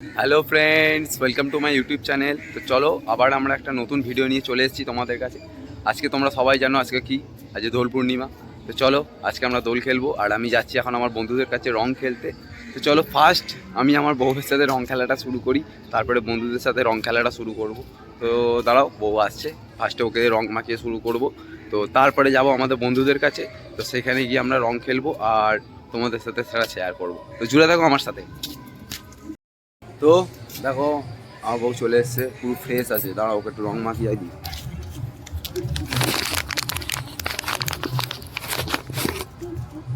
Hello friends welcome to my YouTube channel তো চলো, আবার আমরা একটা নতুন ভিডিও নিয়ে চলে এসেছি তোমাদের কাছে। আজকে তোমরা সবাই জানো আজকে কি? আজকে দোল পূর্ণিমা। তো চলো, আজকে আমরা দোল খেলব। আর আমি যাচ্ছি এখন আমার বন্ধুদের কাছে রং খেলতে। তো চলো ফার্স্ট আমি আমার বউয়ের সাথে রং খেলাটা শুরু করি। তারপরে বন্ধুদের সাথে রং খেলাটা শুরু করব। তো দাঁড়াও, বউ আসছে। ফার্স্টে ওকে রং মাখিয়ে শুরু করব। তো তারপরে যাব আমাদের বন্ধুদের কাছে। তো সেখানে গিয়ে আমরা রং খেলব। আর তোমাদের সাথে সেটা শেয়ার করব। তো জুড়ে থাকো আমার সাথে। তো দেখো, আমার বউ চলে এসছে, পুরো ফ্রেশ আছে। দাঁড়া ওকে একটু রং মাখিয়ে দিই।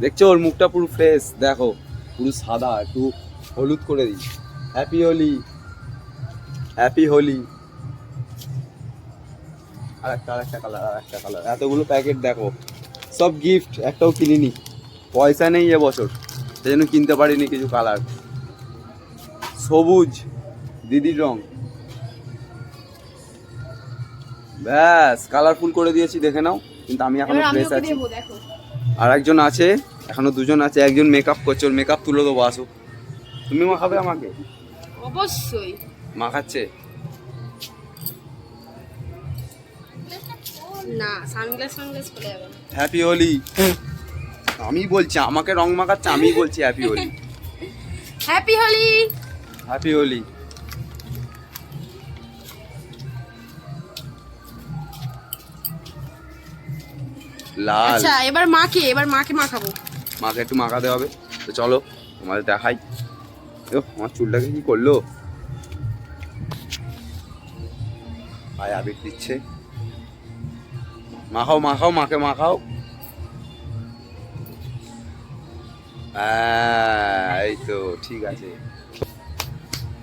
দেখছ, ওর মুখটা পুরো ফ্রেশ দেখো, পুরো সাদা, একটু হলুদ করে দিই। হ্যাপি হোলি হ্যাপি হোলি আর একটা আর একটা কালার আর একটা কালার এতগুলো প্যাকেট দেখো। সব গিফট একটাও কিনিনি। পয়সা নেই এবছর সেই জন্য কিনতে পারিনি কিছু কালার সবুজ দিদির রং। ব্যাস কালারফুল করে দিয়েছি দেখে নাও। কিন্তু আমি এখনও ফ্রেশ আছি। আর একজন আছে এখনও দুজন আছে একজন মেকআপ করছে ওর মেকআপ তুলে দেবো আসো তুমি মাখাবে আমাকে? অবশ্যই। মাখাচ্ছে না সানগ্লাস সানগ্লাস খুলে যাবে হ্যাপি হোলি আমি বলছি আমাকে রং মাখাচ্ছে আমি বলছি happy Holi happy Holi happy Holi লাল। আচ্ছা এবার মাকে এবার মাকে মাখাবো। মাকে একটু মাখাতে হবে। তো চলো তোমাদের দেখাই। ও আমার চুলটাকে কি করল? আয় আবির দিচ্ছে। মাখাও মাখাও মাকে মাখাও। হ্যাঁ, এই তো ঠিক আছে।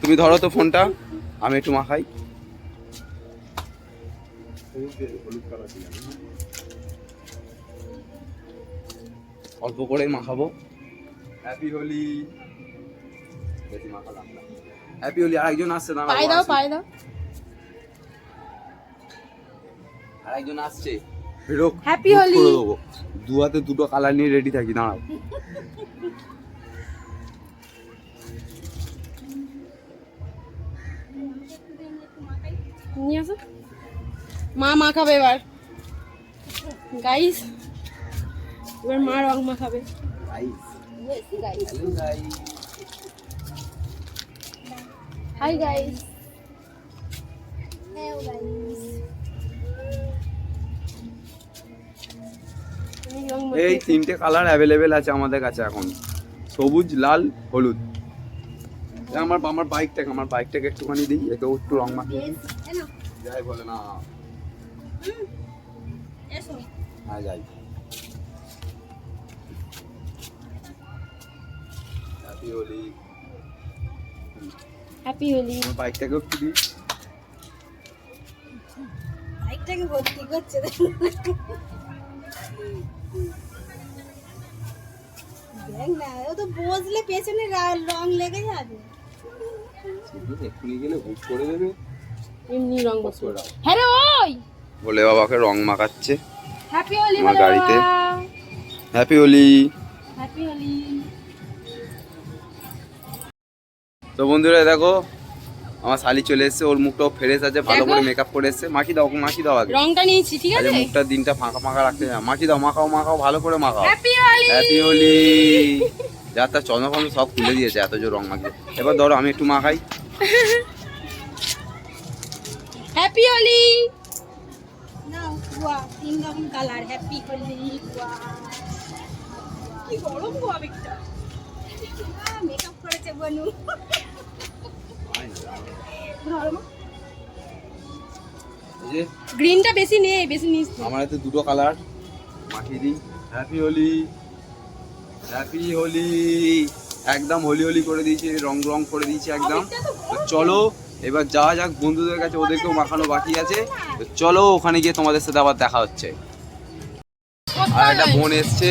তুমি ধরো তো ফোনটা আমি একটু মাখাই। অল্প করে মাখাবো। হ্যাপি হোলি মাখালাম না। হ্যাপি হোলি আরেকজন আসছে না পায়ে দাও পায়ে দাও। আরেকজন আসছে! করে দেবো। দু হাতে দুটো কালার নিয়ে রেডি থাকি দাঁড়াও। নিয়ে আসো। মা মাখাবে এবার। গাইস এবার মা রং মাখাবে হাই গাইস এই তিনটে কালার অ্যাভেলেবেল আছে আমাদের কাছে এখন। সবুজ লাল হলুদ। আমার আমার বাইকটাকে আমার বাইকটাকে একটুখানি দিই একেও একটু রং মাখিয়ে দিই যাই বলে না। হ্যাঁ যাই। হ্যাপি হোলি হ্যাপি হোলি আমার একটু দিই। বাইকটাকে ভর্তি করছে? দেখ না ও তো বসলে পেছনে রং লেগে যাবে। করে দেবে। এমনি রং বস বসবে করে দাও। হ্যাঁ রে ওই! ভোলে বাবাকে রং মাখাচ্ছে। হ্যাপি হোলি আমার গাড়িতে। হ্যাপি হোলি! হ্যাপি হোলি! তো বন্ধুরা দেখো আমার শালি চলে এসেছে। ওর মুখটাও ফ্রেশ আছে ভালো করে মেকআপ করে এসেছে। মাখি দাও মাখি দাও আগে। রংটা নিয়েছি ঠিক আছে? মুখটা দিনটা ফাঁকা ফাঁকা রাখতে। মাখি দাও মাখাও মাখাও ভালো করে মাখাও। হ্যাপি হোলি! হ্যাপি হোলি! যা তার চন্দ্রফন্দ সব খুলে দিয়েছে এত জোর রং মাখিয়ে এবার ধরো আমি একটু মাখাই। হ্যাপি হোলি না তিন রকম কালার হ্যাপি হোলি কি গরম গো আবেগটা। মেকআপ করেছে বনু। ধরো। মা। এই যে গ্রিনটা বেশি নেই বেশি নিস আমার হাতে দুটো কালার মাখিয়ে দিই। হ্যাপি হোলি হ্যাপি হোলি একদম হোলি হোলি করে দিয়েছি রং রং করে দিয়েছি একদম। তো চলো এবার যাওয়া যাক বন্ধুদের কাছে ওদেরকেও মাখানো বাকি আছে। তো চলো ওখানে গিয়ে তোমাদের সাথে আবার দেখা হচ্ছে। আর একটা বোন এসছে।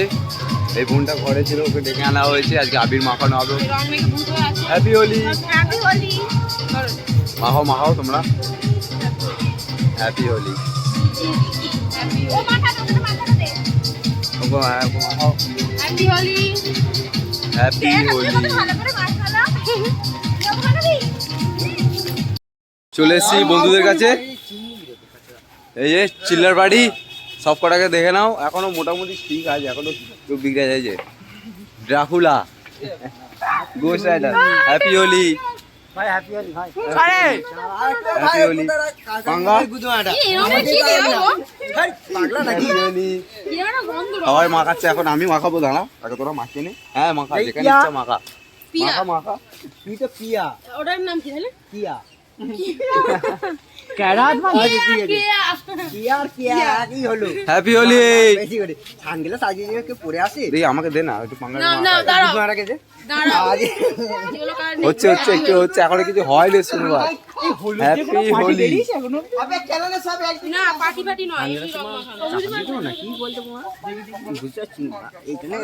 এই বোনটা ঘরে ছিল ওকে ডেকে আনা হয়েছে। আজকে আবির মাখানো হবে। হয়ে হ্যাপি হোলি মাখাও মাখাও তোমরা। Happy Holi happy Holi happy Holi চলে এসেছি বন্ধুদের কাছে। এই যে চিল্লার বাড়ি সব কটাকে দেখে নাও। এখনও মোটামুটি ঠিক আছে এখনও কেউ বিগড়ে যাচ্ছে ড্রাকুলা গোস rider happy Holi happy Holi সবাই মাখাচ্ছে এখন আমি মাখাবো দাঁড়া। আগে তোরা মাখিয়ে নি। হ্যাঁ মাখা যেখানে ইচ্ছা মাখা। মাখা মাখা। তুই তো পিয়া। ওটার নাম কি তাহলে? পিয়া। হ্যাপি হোলি? কেউ পরে আসে। দেখি আমাকে দে না একটু পাঙ্গা মারা গেছে। হচ্ছে হচ্ছে একটু হচ্ছে এখনও কিছু হয় রে হ্যাপি হোলি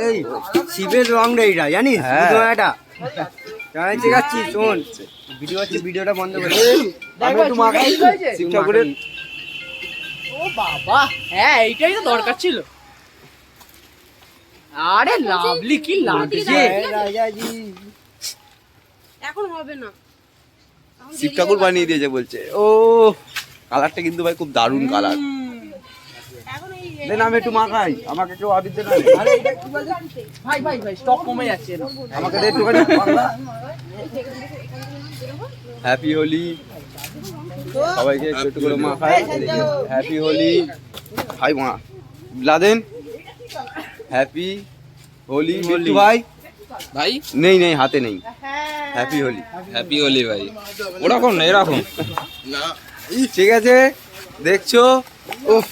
এই শিবের রং রে এটা জানিস? হ্যাঁ। এটা? ঠিক আছে শোন ভিডিও হচ্ছে ভিডিওটা বন্ধ করে আমি একটু মাখাই শিব ঠাকুরের ও বাবা হ্যাঁ এইটাই তো দরকার ছিল। আরে লাভলি কি লাগছে রাজাজি। এখন হবে না। শিব ঠাকুর বানিয়ে দিয়েছে বলছে। ও কালারটা কিন্তু ভাই খুব দারুণ কালার। এখন দেন আমি একটু মাখাই। আমাকে কেউ আবির দে না। আরে এটা কি বলতে ভাই ভাই ভাই স্টক কমে যাচ্ছে আমাকে দে একটুখানি। হ্যাপি হোলি সবাইকে একটু করে মাখাই। হ্যাপি হোলি ভাই মা। লাদেন। হ্যাপি হোলি বিট্টু ভাই। ভাই? নেই নেই হাতে নেই। হ্যাপি হোলি হ্যাপি হোলি ভাই। ওরকম না এরকম। ঠিক আছে? দেখছ? উফ।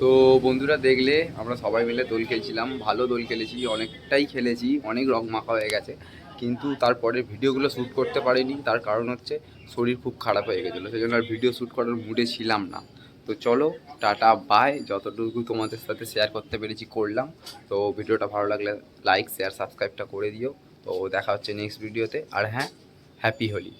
তো বন্ধুরা দেখলে আমরা সবাই মিলে দোল খেলছিলাম, ভালো দোল খেলেছি, অনেকটাই খেলেছি, অনেক রং মাখা হয়ে গেছে। কিন্তু তারপরে ভিডিওগুলো শ্যুট করতে পারিনি, তার কারণ হচ্ছে শরীর খুব খারাপ হয়ে গেছিল সেই জন্য আর ভিডিও শ্যুট করার মুডে ছিলাম না। তো চলো, টাটা বাই যতটুকু তোমাদের সাথে শেয়ার করতে পেরেছি করলাম। তো ভিডিওটা ভালো লাগলে লাইক শেয়ার সাবস্ক্রাইবটা করে দিও। তো দেখা হচ্ছে নেক্সট ভিডিওতে আর হ্যাঁ হ্যাপি হোলি